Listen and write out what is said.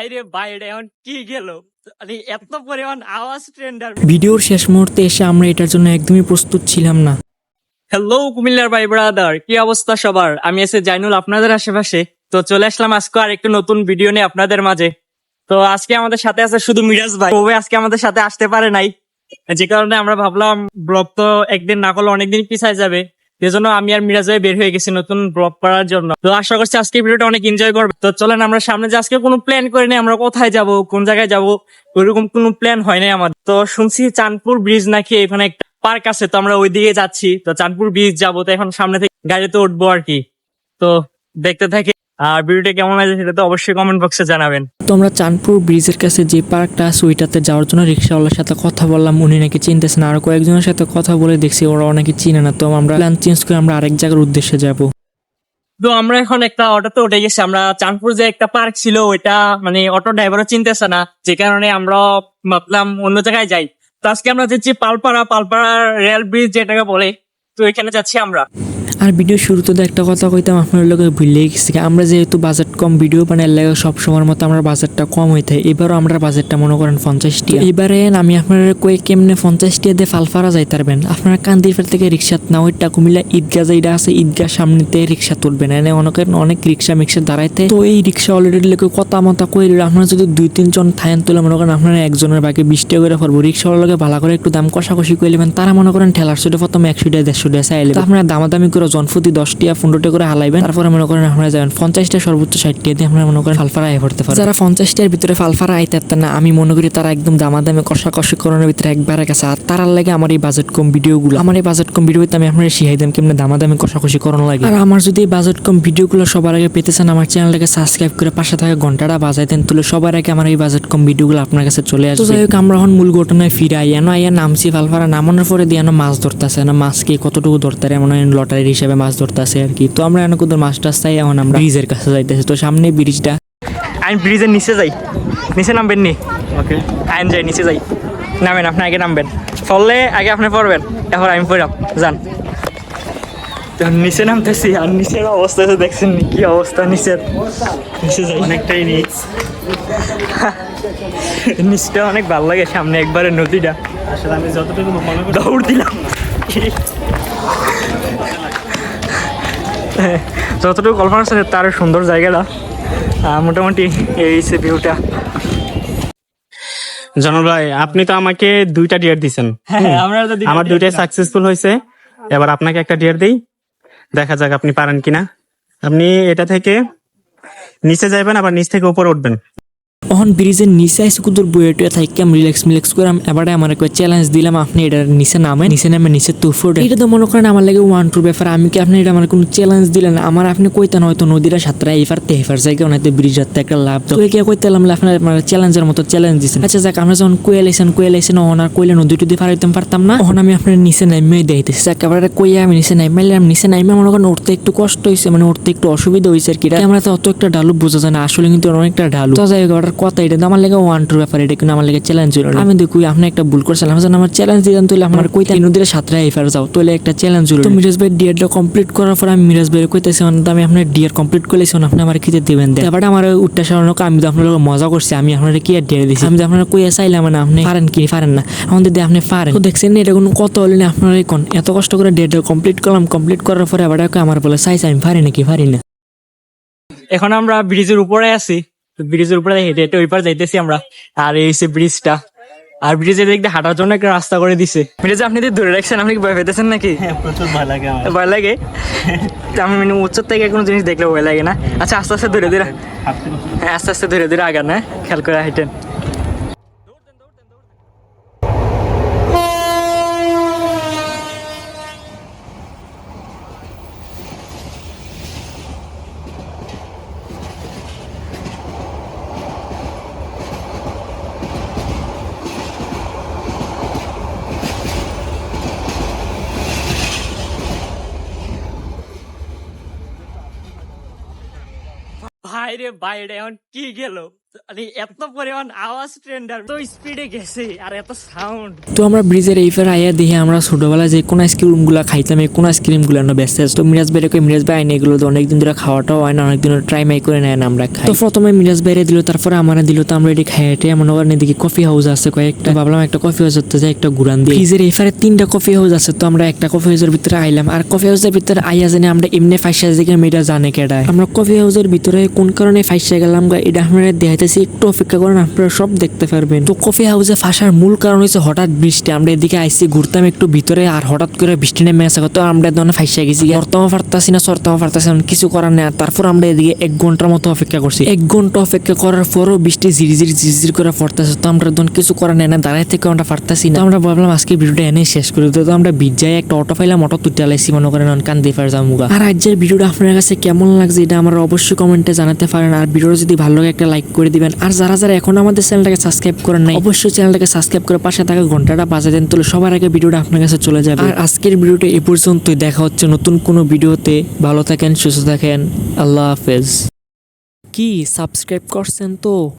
ভাই রে ভাই এটা এখন কি গেল? এত পরিমাণ আওয়াজ ট্রেন্ডার ভিডিওর শেষ মুহূর্তে এসে আমরা এটার জন্য একদমই প্রস্তুত ছিলাম না। হ্যালো কুমিল্লার ভাই ব্রাদার কি অবস্থা সবার? আমি এসে জাইনুল আপনাদের আশেপাশে। তো চলে আসলাম আজকে আর একটু নতুন ভিডিও নিয়ে আপনাদের মাঝে। তো আজকে আমাদের সাথে আছে শুধু মিরাজ ভাই। ও আজকে আমাদের সাথে আসতে পারে নাই। যে কারণে আমরা ভাবলাম ব্লগ তো একদিন না করলে অনেকদিন পিছায় যাবে। সেজন্য আমি আর মিরাজ ভাই বের হয়ে গেছি নতুন ব্লগ করার জন্য। তো আশা করছি আজকে ভিডিওটা অনেক এনজয় করবে। তো চলেন আমরা সামনে যে আজকে কোনো প্ল্যান করিনি আমরা কোথায় যাব, কোন জায়গায় যাব, ওইরকম কোনো প্ল্যান হয় নাই আমাদের। তো শুনছি চাঁদপুর ব্রিজ নাকি এখানে একটা পার্ক আছে, তো আমরা ওইদিকে যাচ্ছি। তো চাঁদপুর ব্রিজ যাব, তো এখন সামনে থেকে গাড়িতে উঠবো আর কি। তো দেখতে থাকি। আর ভিডিওটা কেমন লাগে সেটা তো অবশ্যই কমেন্ট বক্সে জানাবেন। তো আমরা চাঁদপুর ব্রিজের কাছে যে পার্কটা আছে ওইটাতে যাওয়ার জন্য রিক্সাওয়ালার সাথে কথা বললাম। উনি নাকি চিনতেছে না। আর কয়েকজনের সাথে কথা বলে দেখছি ওরা অনেকে চিনে না। তো আমরা প্ল্যান চেঞ্জ করে আমরা আরেক জায়গার উদ্দেশ্যে যাব। তো আমরা এখন একটা অটো অটোতে উঠে গেছি। আমরা চাঁদপুর যে একটা পার্ক ছিল ওইটা মানে অটো ড্রাইভারও চিনতেছে না। যে কারণে আমরা ভাবলাম অন্য জায়গায় যাই। তো আজকে আমরা যাচ্ছি পালপাড়া। পালপাড়া রেল ব্রিজ যেটাকে বলে তো এখানে যাচ্ছি আমরা। আর ভিডিও শুরুতে তো একটা কথা কইতাম, আপনার লোক ভুলেই গেছি আমরা যেহেতু বাজেট কম ভিডিও বানাই লাগে সব সময়ের মতো আমরা বাজেটটা কম হইতে এবারও আমরা বাজেটটা মনে করেন পঞ্চাশ টিয়া এবারে আমি আপনার কই কেমনে পঞ্চাশ টিয়া দিয়ে ফালফারা যাইতে পারবেন? আপনারা কান্দিফের থেকে রিক্সা না, ওইটা কুমিল্লা ঈদগা যেটা আছে, ঈদগাহ সামনেতে রিক্সা তুলবেন। এনে অনেকের, অনেক রিক্সা মিক্সা দাঁড়াইতে তো এই রিক্সা অলরেডি লোকে কথা মতা কই আপনারা যদি দুই, তিনজন থাইন তুলে মনে করেন আপনারা একজনের বাকি বিশ টাকা করে পড়ব রিক্সাওয়ালাকে ভালো করে একটু দাম কষাকষি করে নেবেন তারা মনে করেন ঠেলার সুদে প্রথমে একশো টাকা, দেড়শো টাকা চাইলে আপনারা দামাদামি করে জনপ্রতি দশ টিয়া পনেরো টাকা করে হালাইবেন। তারপরে মনে করেন আপনারা যাবেন পঞ্চাশটা সর্বোচ্চ ষাট টাকা দিয়ে আপনারা মনে করেন ফালফারা আয় করতে পারেন যারা পঞ্চাশটার ভিতরে ফালফারা আইতে পারতেন না আমি মনে করি তারা একদম দামাদামি কষাকষি করানোর ভিতরে একবারে গেছে। আর তারার লাগে আমার এই বাজেট কম ভিডিওগুলো। আমার এই বাজেট কম ভিডিওতে আমি আপনারা শিখাই দেন কেমনে দামাদামি কষাকষি করানো লাগে। আর আমার যদি এই বাজেট কম ভিডিওগুলো সবার আগে পেতে চান আমার চ্যানেলটাকে সাবস্ক্রাইব করে পাশে থাকা ঘন্টাটা বাজাই দেন তুলে সবার আগে আমার এই বাজেট কম ভিডিওগুলো আপনার কাছে চলে আসবে। তো যাই হোক আমরা এখন মূল ঘটনায় ফিরে আই। এনো আইয়া নামছি ফালফারা নামানোর পরে দিয়ে মাছ ধরতেছে না মাছকে কতটুকু ধরতে এমন লটারির হিসেবে মাছ ধরতেছে আর কি। তো আমরা কুদর মাছ টাছ চাই এখন আমরা ব্রিজের কাছে যাইতেছি। তো সামনে ব্রিজটা। আমি ব্রিজের নিচে যাই। নিচে নামবেন নি? ওকে। আইন যাই নিচে যাই। নামেন আপনি আগে নামবেন। ফললে আগে আপনি পড়বেন। এখন আমি পড়াম। যান। নিচে নামতেছি আর নিচের অবস্থা তো দেখছেন কি অবস্থা নিচের? নিচে যাই। অনেকটাই নিচ। নিচটা অনেক ভালো লাগে সামনে একবারে নদীটা। আসলে আমি যতটুকু মনে করি দৌড় দিলাম। যতটুকু কল্পনা আছে তার সুন্দর জায়গাটা। মোটামুটি এই সে ভিউটা জনল ভাই আপনি তো আমাকে দুইটা ডিয়ার দিছেন। হ্যাঁ আমার দুইটাই সাকসেসফুল হয়েছে। এবার আপনাকে একটা ডিয়ার দেই। দেখা যাক আপনি পারেন কিনা। আপনি এটা থেকে নিচে যাবেন আবার নিচ থেকে উপরে উঠবেন। অহন ব্রিজের নিচে আইসি কুদুর বইয়ে থাকি আমি রিল্যাক্স মিল্যাক্স করে এবারে আমার একটা চ্যালেঞ্জ দিলাম, আপনি এটা নিচে নামে নিচে নামে নিচে তুফুট এটা তো মনে করেন আমার লাগে ওয়ান টুর ব্যাপার। আমি কি আপনি এটা আমার কোনো চ্যালেঞ্জ দিলেন? আমার আপনি কইতেন হয়তো নদীরা সাতটা এফার তেফার জায়গা ওনাতে ব্রিজ হাতে একটা লাভ। তো কে কইতাম আপনার আপনার চ্যালেঞ্জের মতো চ্যালেঞ্জ দিচ্ছেন আচ্ছা যাক, আমরা যখন কুয়ে লাইছেন কুয়ে লাইছেন ওনার কইলে নদী টুদি হইতাম, পারতাম না। ওখানে আমি আপনার নিচে নাইমে দেখতেছি যাক, এবারে কইয়া আমি নিচে নাইমাইলাম নিচে নাইমে মনে করেন উঠতে একটু কষ্ট হয়েছে মানে উঠতে একটু অসুবিধা হয়েছে আর কি। আমরা তো অত একটা ডালু বোঝা যায় না, আসলে কিন্তু অনেকটা ডালু তো যাই ওটার কথা এটা আমার লেগে ওয়ান টুর ব্যাপার এটা কিন্তু আমার লেগে চ্যালেঞ্জ ছিল আমি দেখি আপনি একটা ভুল করছিলাম যেন আমার চ্যালেঞ্জ দিলেন তাহলে আমার কইতে নদীর সাতটা এফার যাও তাহলে একটা চ্যালেঞ্জ হলো। তো মিরাজ ভাই ডিয়ারটা কমপ্লিট করার পর আমি মিরাজ ভাই কইতেছি মানে আমি আপনার ডিয়ার কমপ্লিট করলেছি আপনি আমার খেতে দিবেন দেন। এবারে আমার উঠটা সারানো আমি তো আপনার মজা করছি আমি আপনার কি আর ডিয়ার দিছি? আমি তো আপনার কইয়া চাইলাম মানে আপনি পারেন কি? পারেন না। আমাদের দিয়ে আপনি পারেন। তো দেখছেন এটা কোনো কত হলে না আপনার কোন? এত কষ্ট করে ডিয়ারটা কমপ্লিট করলাম কমপ্লিট করার পরে এবারে আমার বলে চাইছে আমি পারি নাকি? পারি না। এখন আমরা ব্রিজের উপরে আছি। তো ব্রিজের উপরে হেঁটে হেঁটে ওই পার যাইতেছি আমরা। আর এই সে ব্রিজটা আর ব্রিজের দিক দিয়ে হাঁটার জন্য একটা রাস্তা করে দিছে। ব্রিজে আপনি যদি ধরে রাখছেন আপনি কি ভয় পেতেছেন নাকি? হ্যাঁ প্রচুর ভয় লাগে আমার। ভয় লাগে? তো আমি মানে উচ্চর থেকে কোনো জিনিস দেখলে ভয় লাগে না। আচ্ছা আস্তে আস্তে ধরে ধরে। হ্যাঁ আস্তে আস্তে ধরে ধরে আগান হ্যাঁ? খেয়াল করে হাইটেন ভাই রে এখন কি গেল? মানে এত পরিমাণ আওয়াজ ট্রেন্ডার তো স্পিডে গেছে আর এত সাউন্ড তো আমরা ব্রিজের এই ফের আইয়া দেখি আমরা ছোটবেলায় যে কোন আইসক্রিমগুলা খাইতাম এই কোন আইসক্রিমগুলো না ব্যস্ত তো মিরাজ কই মিরাজ ভাই আইনে এগুলো তো অনেকদিন ধরে খাওয়াটাও হয় না অনেকদিন ট্রাই মাই করে নেয় না আমরা খাই। তো প্রথমে মিরাজ দিল তারপরে আমারে দিল তো আমরা এটি এদিকে কফি হাউস আছে কয়েকটা ভাবলাম একটা কফি হাউস হতে যাই একটা ঘুরান দিয়ে। ফ্রিজের এই ফারে তিনটা কফি হাউস আছে তো আমরা একটা কফি হাউসের ভিতরে আইলাম। আর কফি হাউসের ভিতরে আইয়া জানি আমরা এমনি ফাইসা দিকে মেয়েটা জানে কেডায়। আমরা কফি হাউসের ভিতরে কোন কারণে ফাইসা গেলাম গা এটা আপনারা দেখাইতেছি একটু অপেক্ষা করেন, আপনারা সব দেখতে পারবেন। তো কফি হাউসে ফাঁসার মূল কারণ হচ্ছে হঠাৎ বৃষ্টি। আমরা এদিকে আইসি, ঘুরতাম একটু ভিতরে, আর হঠাৎ করে বৃষ্টি নেমে আসে। তো আমরা দোকানে ফাইসা গেছি। বর্তমান পারতাছি না সরতাম পারতাছি না, কিছু করার নেই। তারপর আমরা এদিকে এক ঘণ্টার মতো অপেক্ষা করছি। এক ঘণ্টা অপেক্ষা করার পরও বৃষ্টি ঝিরি ঝিরি ঝিরি ঝিরি করে পড়তেছে। তো আমরা দোকান কিছু করার নেই না দাঁড়াই থেকে আমরা পারতাছি না। আমরা ভাবলাম, আজকে ভিডিওটা এনে শেষ করে। দিতে তো আমরা বিজায় একটা অটো পাইলাম অটো আলাইছি মনে করেন কান দিয়ে যামুগা আর আজকের ভিডিওটা আপনার কাছে কেমন লাগছে এটা আমরা অবশ্যই কমেন্টে জানাতে পারেন। আর ভিডিওটা যদি ভালো লাগে, একটা লাইক করে দিবেন। আর যারা যারা এখন আমাদের চ্যানেলটাকে সাবস্ক্রাইব করেন নাই, অবশ্যই চ্যানেলটাকে সাবস্ক্রাইব করে পাশে থাকা ঘন্টাটা বাজে দেন, তাহলে সবার আগে ভিডিওটা আপনার কাছে চলে যাবে। আর আজকের ভিডিওটা এ পর্যন্তই, দেখা হচ্ছে নতুন কোনো ভিডিওতে। ভালো থাকেন, সুস্থ থাকেন, আল্লাহ হাফেজ। কি সাবস্ক্রাইব করছেন তো?